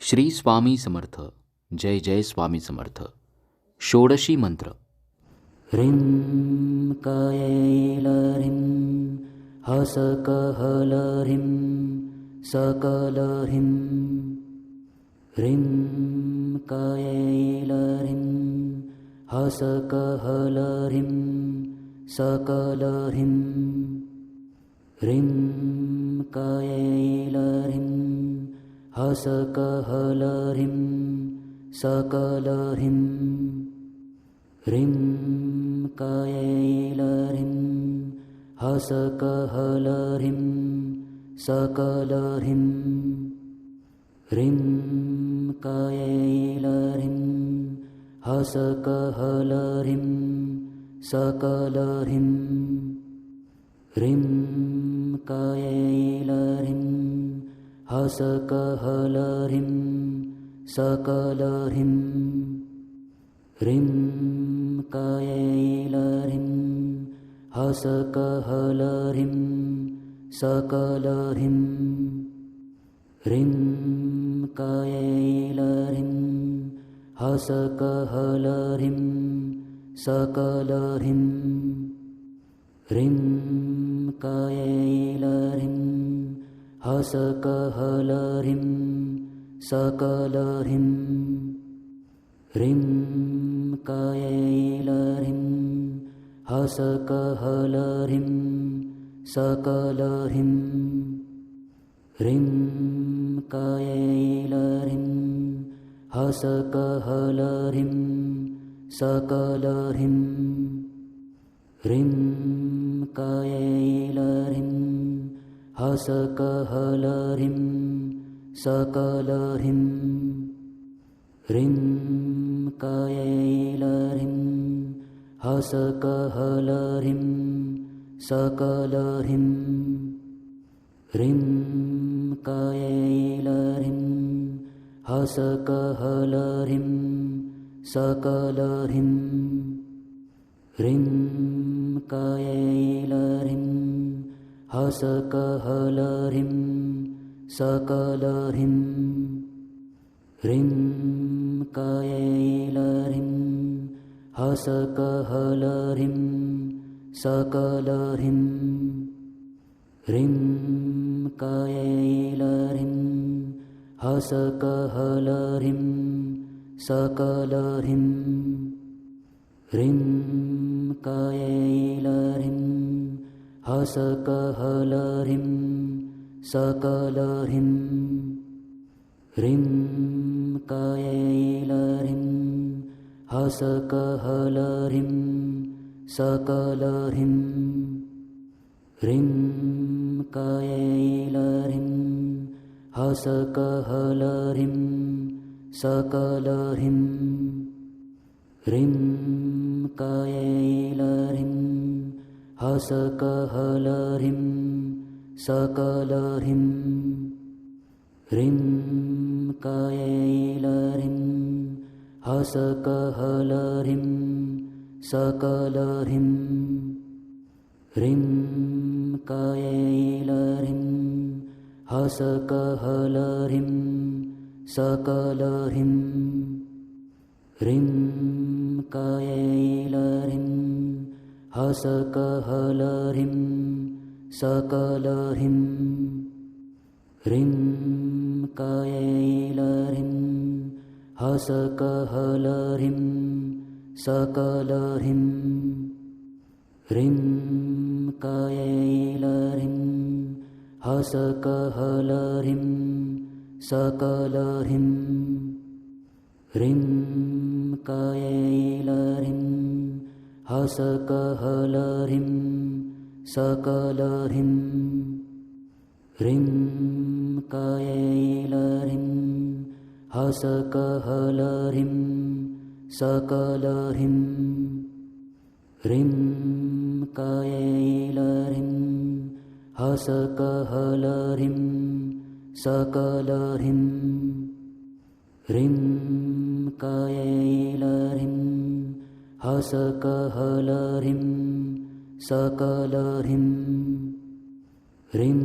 श्री स्वामी समर्थ जय जय स्वामी समर्थ. षोडशी मंत्र. ह्रीं कयैलह्रीं हसकहलह्रीं सकलह्रीं ह्रीं कयैलह्रीं हसकहलह्रीं सकलह्रीं ह्रीं कयैलह्रीं हसकहलह्रीं सकलह्रीं ह्रीं कायल्रिं हसकलह्रीं सकलह्रीं ह्रीं कायल्रिं हसकलह्रीं सकलह्रीं ह्रीं कायल्रीं हसकहलह्रीं सकलह्रीं ह्रीं कायल्रिं हसकलह्रीं सकलह्रीं ह्रीं कायल्रिं हसकहलह्रीं सकलह्रीं ह्रीं कायल्रीं हसकहलरिं सकलरिं ह्रीं कयैलरिं हसकहलरिं सकलरिं ह्रीं कयैलरिं हसकहलरिं सकलरिं ह्रीं कयैलरिं हसकहलह्रीं सकलह्रीं ह्रीं कायलह्रीं हसकहलह्रीं सकलह्रीं ह्रीं कायलह्रीं हसकहलह्रीं सकलह्रीं ह्रीं कायलह्रीं हसकहलह्रीं सकलह्रिं ह्रीं कायल्रिं हसकलह्रीं सकलह्रीं ह्रीं कायल्रिं हसकलह्रीं सकलह्रीं ह्रीं कायल्रीं हसकहलह्रीं सकलह्रीं ह्रीं कायल्रीं हसकहलह्रीं सकलह्रीं ह्रीं कायल्रीं हसकहलह्रीं सकलह्रीं ह्रीं कायल्रीं हसकहलह्रीं सकलह्रीं ह्रीं कायल्रिं हसकलह्रीं सकलरिं ह्रीं कायल्रिं हसकलह्रीं सकलह्रीं ह्रीं कायल्रीं। हसकहलह्रीं सकलहीं ह्रीं कायल्रिं हसकलह्रीं सकलह्रीं ह्रीं कायल्रिं हसकलह्रीं सकलह्रीं ह्रीं कायल्रीं हसकहलह्रीं सकलह्रीं ह्रीं कायलिं हसकहलह्रीं सकलह्रीं ह्रीं कायल्रिं हसकहलह्रीं सकलह्रीं ह्रीं कायल्रीं हसकहलह्रीं सकलह्रिं ह्रीं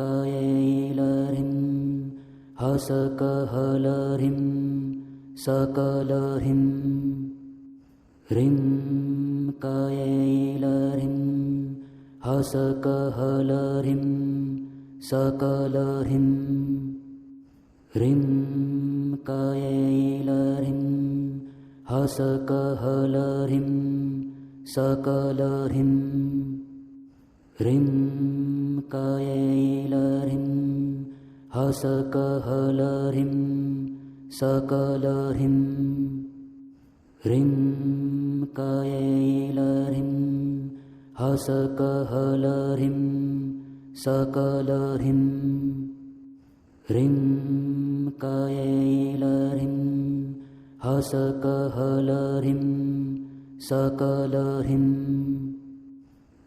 कायल्रिं हसकहलह्रीं सकलरिं ह्रीं कायल्रिं हसकलह्रीं सकलह्रीं ह्रीं कायल्रीं हसकहलरिं सकलरिं ह्रीं कयैलरिं हसकहलरिं सकलरिं ह्रीं कयैलरिं हसकहलरिं सकलरिं ह्रीं हसकहलह्रीं सकलहीं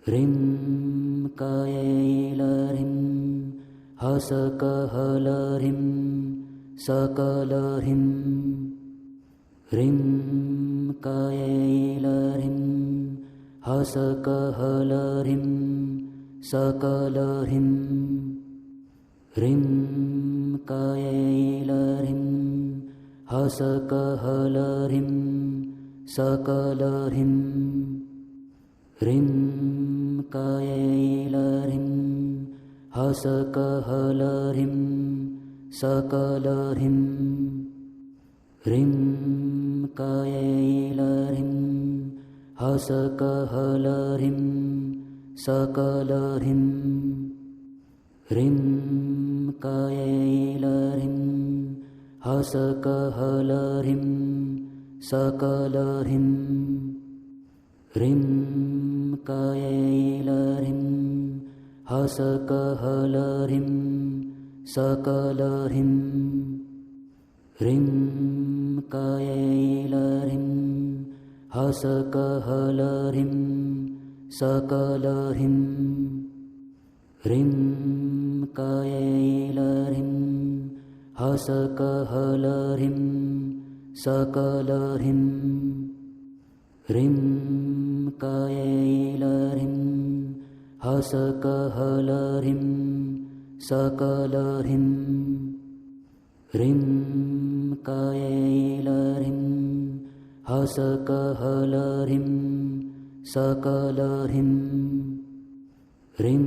ह्रीं कायल्रिं हसकलह्रीं सकलह्रीं ह्रीं कायल्रिं हसकहलह्रीं सकलहीं ह्रीं क हसकहल्रिं सकलहीं ह्रीं कायलिं हसकहल्रिं सकलरिं। ह्रीं कायलिं हसकहल्रिं सकलरिं। ह्रीं कायल्रीं हसकहलह्रीं सकलह्रिं ह्रीं कायलिं हसकहलहीं सकलरिं ह्रीं कायल्रिं हसकहलह्रीं सकलह्रीं ह्रीं कायल्रीं हसकहलरिं सकलहीं ह्रीं कायल्रिं हसकलरिं सकलरिं ह्रीं कायल्रिं हसकहलह्रीं सकलरिं ह्रीं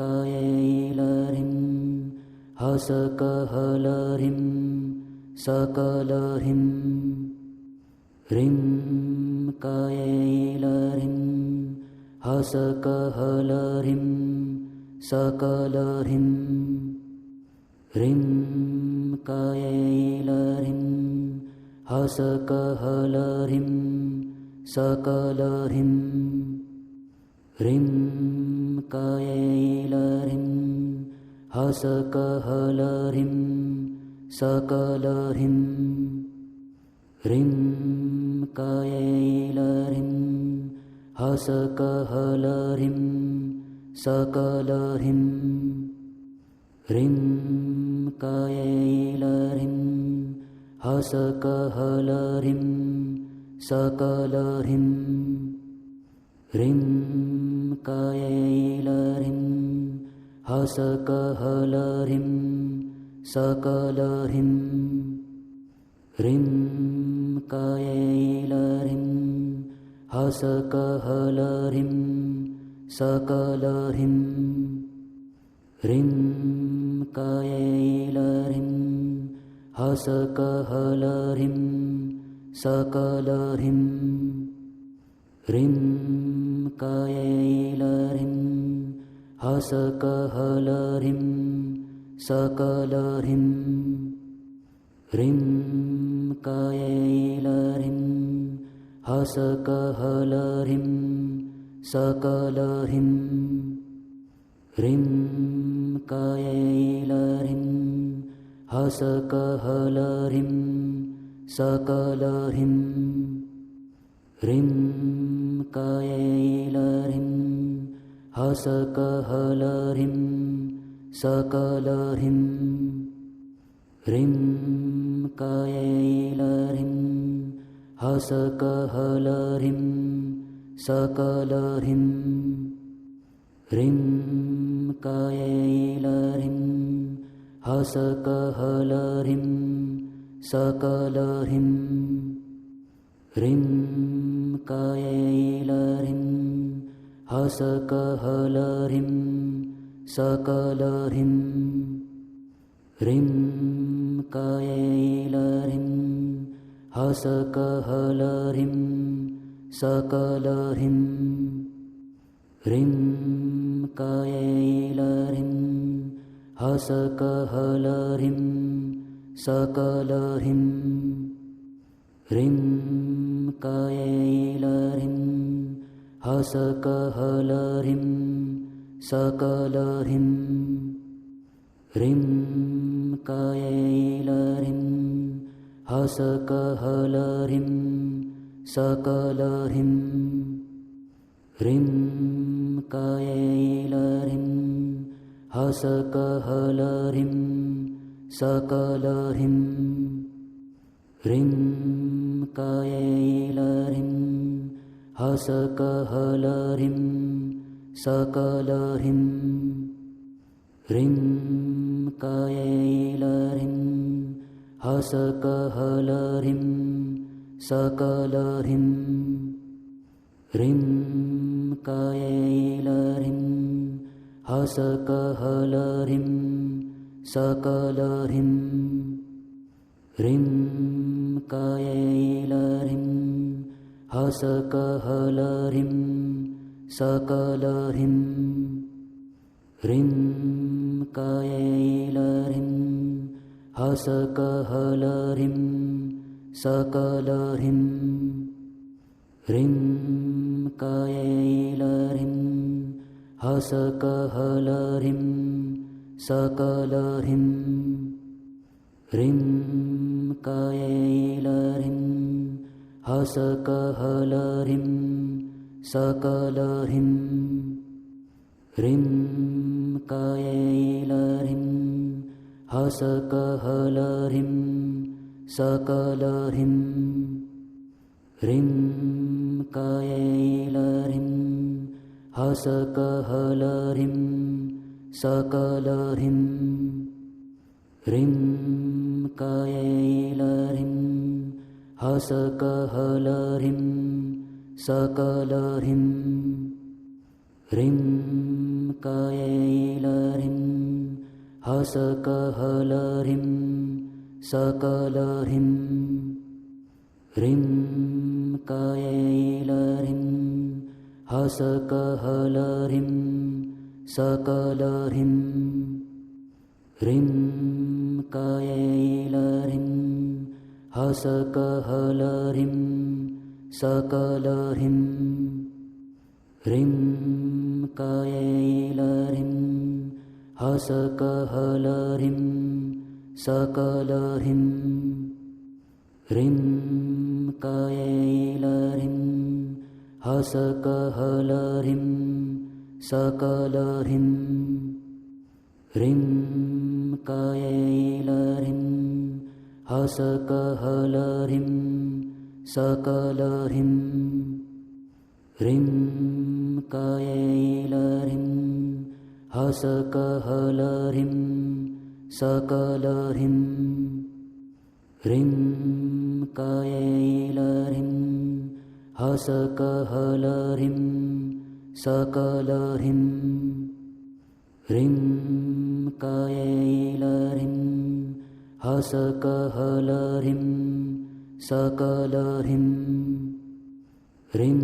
कायल्रीं हसकहलहीं सकलह्रीं ह्रीं कायलिं हसकहलह्रीं सकलह्रीं ह्रीं कायल्रीं हसकहलह्रीं सकलह्रीं ह्रीं कायल्रीं हसकहलरिं सकलहीं ह्रीं कायल्रिं हसकलह्रीं सकलरिं ह्रीं कायल्रीं हसकहलह्रीं सकलह्रीं ह्रीं कायल्रीं। हसकहलहीं सकलह्रीं ह्रीं कायलिं हसकहलह्रीं सकलह्रीं ह्रीं कायल्रिं हसकलह्रीं सकलह्रीं ह्रीं कायल्रीं हसकहलह्रीं सकलह्रीं ह्रीं कायलिं हसकहलह्रीं सकलह्रीं ह्रीं कायल्रिं हसकहलह्रीं सकलह्रीं ह्रीं कायल्रीं हसकहलह्रीं सकलह्रीं ह्रीं कायल्रिं हसकलह्रीं सकलह्रीं ह्रीं कायल्रीं हसकलह्रीं सकलह्रीं ह्रीं कायल्रीं हसकहलीं सकलह्रीं ह्रीं कायलिं हसकहलरिं सकलं ह्रीं कायलिं हसकहल्रीं सकलं ह्रीं कायलिं हसकहलह्रीं सकलह्रिं ह्रीं कायल्रिं हसकलह्रीं सकलरिं ह्रीं कायल्रिं हसकलह्रीं सकलह्रीं ह्रीं कायल्रीं। हसकहलहीं सकलह्रीं ह्रीं कायल्रिं हसकलह्रीं सकलह्रीं ह्रीं कायल्रिं हसकलह्रीं सकलह्रीं ह्रीं कायल्रीं हसकहलह्रीं सकलह्रीं ह्रीं कायल्रिं हसकलह्रीं सकलह्रीं ह्रीं कायलरिह्रिं हसकहलह्रीं सकलह्रीं ह्रीं कायल्रीं हसकहलरिं सकलरिं ह्रीं कयलरिं हसकहलरिं सकलरिं ह्रीं कयलरिं हसकहलरिं सकलरिं ह्रीं कयलरिं हसकहल्रीं सकलह्रिं ्रीं कायल्रिं हसकलह्रीं सकलह्रीं ह्रीं कायल्रिं हसकलह्रीं सकलह्रिं ह्रीं कायां हसकहलह्रीं सकलरिं ह्रीं कायल्रिं हसकहलह्रीं सकलरिं ह्रीं कायल्रीं हसकहलह्रीं सकलरिं ह्रीं कायल्रीं हसकहलह्रीं सकलह्रीं ह्रीं कायलिं हसकहलह्रीं सकलह्रीं ह्रीं कायल्रिं हसकलह्रीं सकलह्रीं ह्रीं कायल्रीं हसकहलह्रीं सकलह्रीं ह्रीं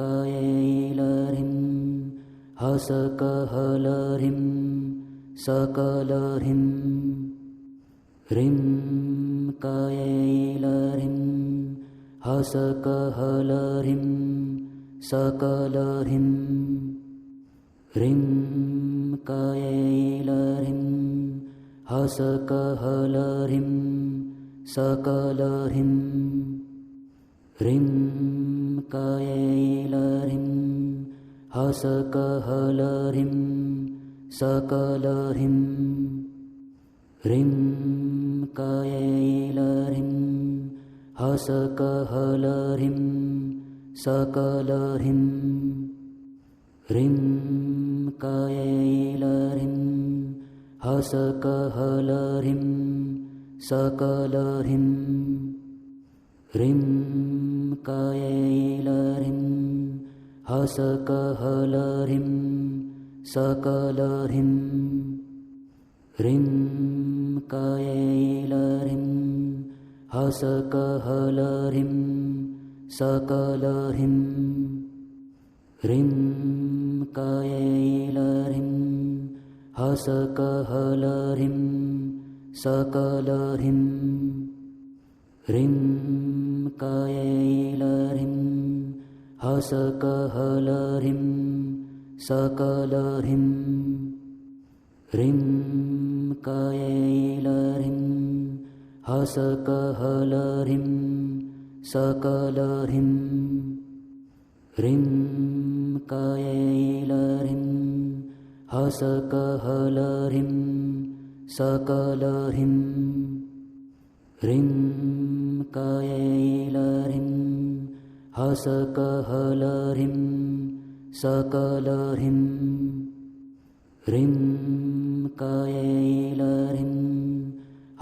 कायलरिं हसकलह्रीं सकलरिं ह्रीं कायल्रिं हसकहलह्रीं सकलह्रीं ह्रीं कायल्रीं हसकहलह्रीं सकलह्रीं ह्रीं कायल्रिं हसकलह्रीं सकलह्रीं ह्रीं काया लरिं हसकलह्रीं सकलह्रीं ह्रीं कायल्रीं हसकहलरिं सकलह्रिं ह्रीं कायल्रिं हसकलह्रिं सकलरिं ह्रीं कायल्रिं हसकलह्रिं सकलह्रीं ह्रीं कायलिं हसकहलह्रीं सकलह्रीं ह्रीं कायल्रिं हसकलह्रीं सकलह्रीं ह्रीं कायल्रिं हसकलह्रीं सकलह्रीं ह्रीं कायल्रीं हसकहलह्रीं सकलह्रीं ह्रीं कायल्रिं हसकहलह्रीं सकलह्रीं ह्रीं कायल्रिं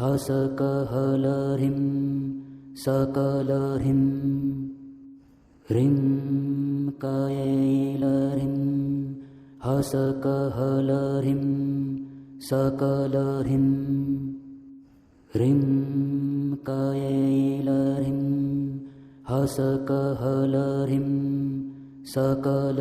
हसकहलह्रीं सकलह्रीं ह्रीं कायल्रीं हसकहलह्रीं सकलह्रीं ह्रीं कयेलह्रिं हसकहलह्रीं सकल